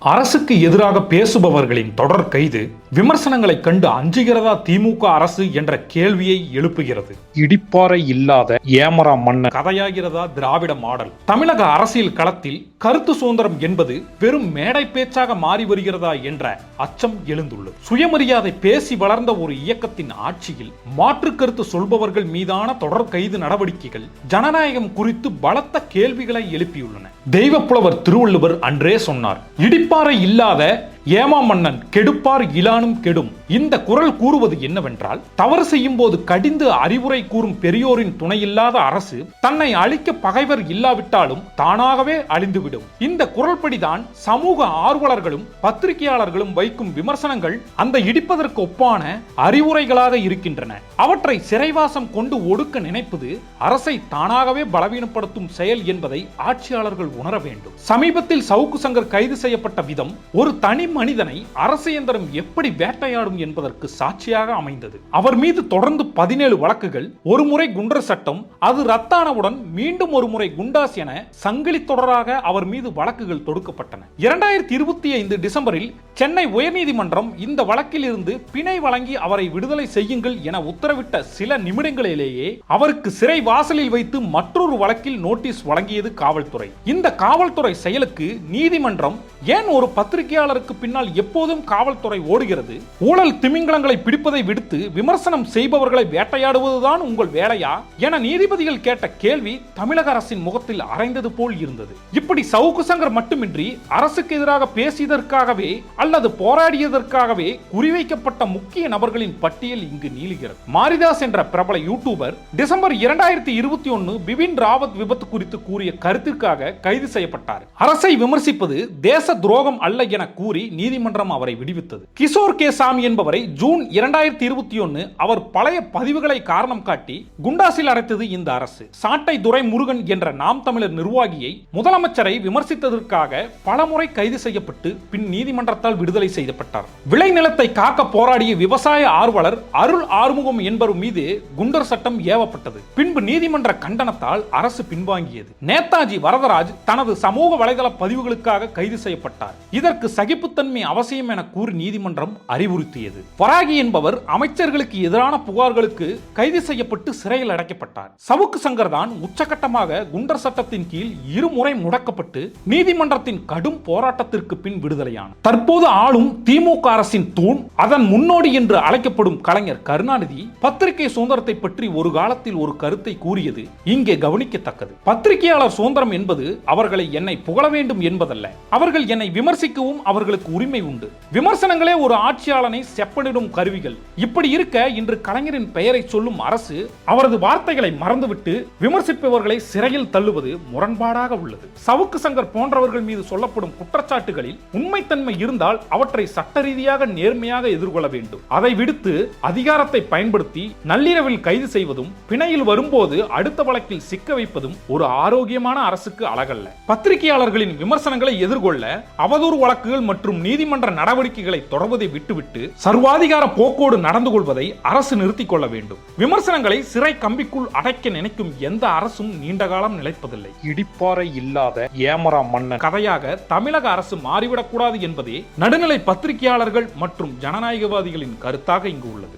அரசுக்கு எதிராக பேசுபவர்களின் தொடர் கைது. விமர்சனங்களை கண்டு அஞ்சுகிறதா திமுக அரசு என்ற கேள்வியை எழுப்புகிறது. இடிப்பாறை இல்லாத ஏமரா மன்னன். கதையாகிறதா திராவிட மாடல். தமிழக அரசியல் களத்தில் கருத்து சுதந்திரம் என்பது வெறும் மேடை பேச்சாக மாறி வருகிறதா என்ற அச்சம் எழுந்துள்ளது. சுயமரியாதை பேசி வளர்ந்த ஒரு இயக்கத்தின் ஆட்சியில் மாற்று கருத்து சொல்பவர்கள் மீதான தொடர் கைது நடவடிக்கைகள் ஜனநாயகம் குறித்து பலத்த கேள்விகளை எழுப்பியுள்ளன. தெய்வப்புலவர் திருவள்ளுவர் அன்றே சொன்னார் இடிப்பாறை இல்லாத ஏமா மன்னன் கெடுப்பார் இலானும் கெடும். இந்த குரல் கூறுவது என்னவென்றால் தவறு செய்யும் போது கடிந்து அறிவுரை கூறும் பெரியோரின் துணையில்லாத அரசு தன்னை அழிக்க பகைவர் இல்லாவிட்டாலும் தானாகவே அழிந்துவிடும். இந்த குரல்படிதான் சமூக ஆர்வலர்களும் பத்திரிகையாளர்களும் வைக்கும் விமர்சனங்கள் அந்த இடிப்பதற்கு ஒப்பான அறிவுரைகளாக இருக்கின்றன. அவற்றை சிறைவாசம் கொண்டு ஒடுக்க நினைப்பது அரசை தானாகவே பலவீனப்படுத்தும் செயல் என்பதை ஆட்சியாளர்கள் உணர வேண்டும். சமீபத்தில் சவுக்கு சங்கர் கைது செய்யப்பட்ட விதம் ஒரு தனி மனிதனை அரசு இயந்திரம் எப்படி வேட்டையாடும் என்பதற்கு சாட்சியாக அமைந்தது. அவர் மீது தொடர்ந்து பதினேழு வழக்குகள் ஒரு முறை குண்டர் சட்டம் அது ரத்தானவுடன் மீண்டும் ஒரு முறை குண்டாஸ் என சங்கிலி தொடராக அவர் மீது வழக்குகள் தொடுக்கப்பட்டன. இரண்டாயிரத்தி இருபத்தி ஐந்து டிசம்பரில் சென்னை உயர்நீதிமன்றம் இந்த வழக்கில் இருந்து பிணை வழங்கி அவரை விடுதலை செய்யுங்கள் என உத்தரவிட்ட சில நிமிடங்களிலேயே அவருக்கு சிறை வாசலில் வைத்து மற்றொரு வழக்கில் நோட்டீஸ் வழங்கியது காவல்துறை. இந்த காவல்துறை செயலுக்கு நீதிமன்றம் ஏன் ஒரு பத்திரிகையாளருக்கு பின்னால் எப்போதும் காவல்துறை ஓடுகிறது. ஊழல் திமிங்கலங்களை பிடிப்பதை விடுத்து விமர்சனம் செய்பவர்களை வேட்டையாடுவதுதான் உங்கள் வேலையா? என நீதிபதிகள் கேட்ட கேள்வி தமிழக அரசின் முகத்தில் அரைந்தது போல் இருந்தது. இப்படி சவுக்கு சங்கர் மட்டுமின்றி அரசுக்கு எதிராக பேசியதற்காகவே அல்லது போராடியதற்காகவே குறிவைக்கப்பட்ட முக்கிய நபர்களின் பட்டியல் இங்கு நீளுகிறது. மாரிதாஸ் என்ற பிரபல யூடியூபர் டிசம்பர் இரண்டாயிரத்தி இருபத்தி ஒன்னு பிபின் ராவத் விபத்து குறித்து கூறிய கருத்திற்காக கைது செய்யப்பட்டார். அரசை விமர்சிப்பது தேச துரோகம் அல்ல என கூறி நீதிமன்றம் அவரை விடுவித்தது. கிஷோர் கே. சாமி என்பவரை ஜூன் இரண்டாயிரத்தி இருபத்தி ஒன்னு அவர் பழைய பதிவுகளை காரணம் காட்டி குண்டாசில் அடைத்தது இந்த அரசு. சாட்டை துரை முருகன் என்ற நாம் தமிழர் நிர்வாகியை முதலமைச்சரை விமர்சித்ததற்காக பலமுறை கைது செய்யப்பட்டு பின் நீதிமன்றத்தால் விடுதலை செய்யப்பட்டார் விளைநிலத்தை காக்க போராடிய விவசாய ஆர்வலர் அருள் ஆறுமுகம் என்பவர் மீது குண்டர் சட்டம் ஏவப்பட்டது. பின்பு நீதிமன்ற கண்டனத்தால் அரசு பின்வாங்கியது. நேதாஜி வரதராஜ் தனது சமூக வலைதள பதிவுகளுக்காக கைது செய்யப்பட்டார். இதற்கு பொதுத்தன்மை அவசியம் என கூறி நீதிமன்றம் அறிவுறுத்தியது. பராகி என்பவர் அமைச்சர்களுக்கு எதிரான புகார்களுக்கு கைது செய்யப்பட்டு சிறையில் அடைக்கப்பட்டார். சவுக்கு சங்கர் தான் உச்சகட்டமாக குண்டர் சட்டத்தின் கீழ் இருமுறை முடக்கப்பட்டு நீதிமன்றத்தின் கடும் போராட்டத்திற்கு பின் விடுதலையான தற்போது ஆளும் திமுக அரசின் தூண் அதன் முன்னோடி என்று அழைக்கப்படும் கலைஞர் கருணாநிதி பத்திரிகை சுதந்திரத்தை பற்றி ஒரு காலத்தில் ஒரு கருத்தை கூறியது இங்கே கவனிக்கத்தக்கது. பத்திரிகையாளர் சுதந்திரம் என்பது அவர்களை என்னை புகழ வேண்டும் என்பதல்ல. அவர்கள் என்னை விமர்சிக்கவும் அவர்களுக்கு உரிமை உண்டு. விமர்சனங்களே ஒரு ஆட்சியாளனை செப்பனிடும் கருவிகள். இப்படி இருக்க இன்று கலைஞரின் பெயரை சொல்லும் அரசு அவரது வார்த்தைகளை மறந்துவிட்டு விமர்சிப்பவர்களை சிறையில் தள்ளுவது முரண்பாடாக உள்ளது. சவுக்கு சங்கர் போன்றவர்கள் மீது சொல்லப்படும் குற்றச்சாட்டுகளில் உண்மைத்தன்மை இருந்தால் அவற்றை சட்ட ரீதியாக நேர்மையாக எதிர்கொள்ள வேண்டும். அதை விடுத்து அதிகாரத்தை பயன்படுத்தி நள்ளிரவில் கைது செய்வதும் பிணையில் வரும்போது அடுத்த வழக்கில் சிக்க வைப்பதும் ஒரு ஆரோக்கியமான அரசுக்கு அழகல்ல. பத்திரிகையாளர்களின் விமர்சனங்களை எதிர்கொள்ள அவதூறு வழக்குகள் மற்றும் நீதிமன்ற நடவடிக்கைகளை தொடர்வதை விட்டுவிட்டு சர்வாதிகார போக்கோடு நடந்து கொள்வதை அரசு நிறுத்திக் கொள்ள வேண்டும். விமர்சனங்களை சிறை கம்பிக்குள் அடைக்க நினைக்கும் எந்த அரசும் நீண்ட காலம் நிலைப்பதில்லை. இடிப்பாறை இல்லாத ஏமரா மன்னன். கதையாக தமிழக அரசு மாறிவிடக்கூடாது என்பதே நடுநிலை பத்திரிகையாளர்கள் மற்றும் ஜனநாயகவாதிகளின் கருத்தாக இங்கு உள்ளது.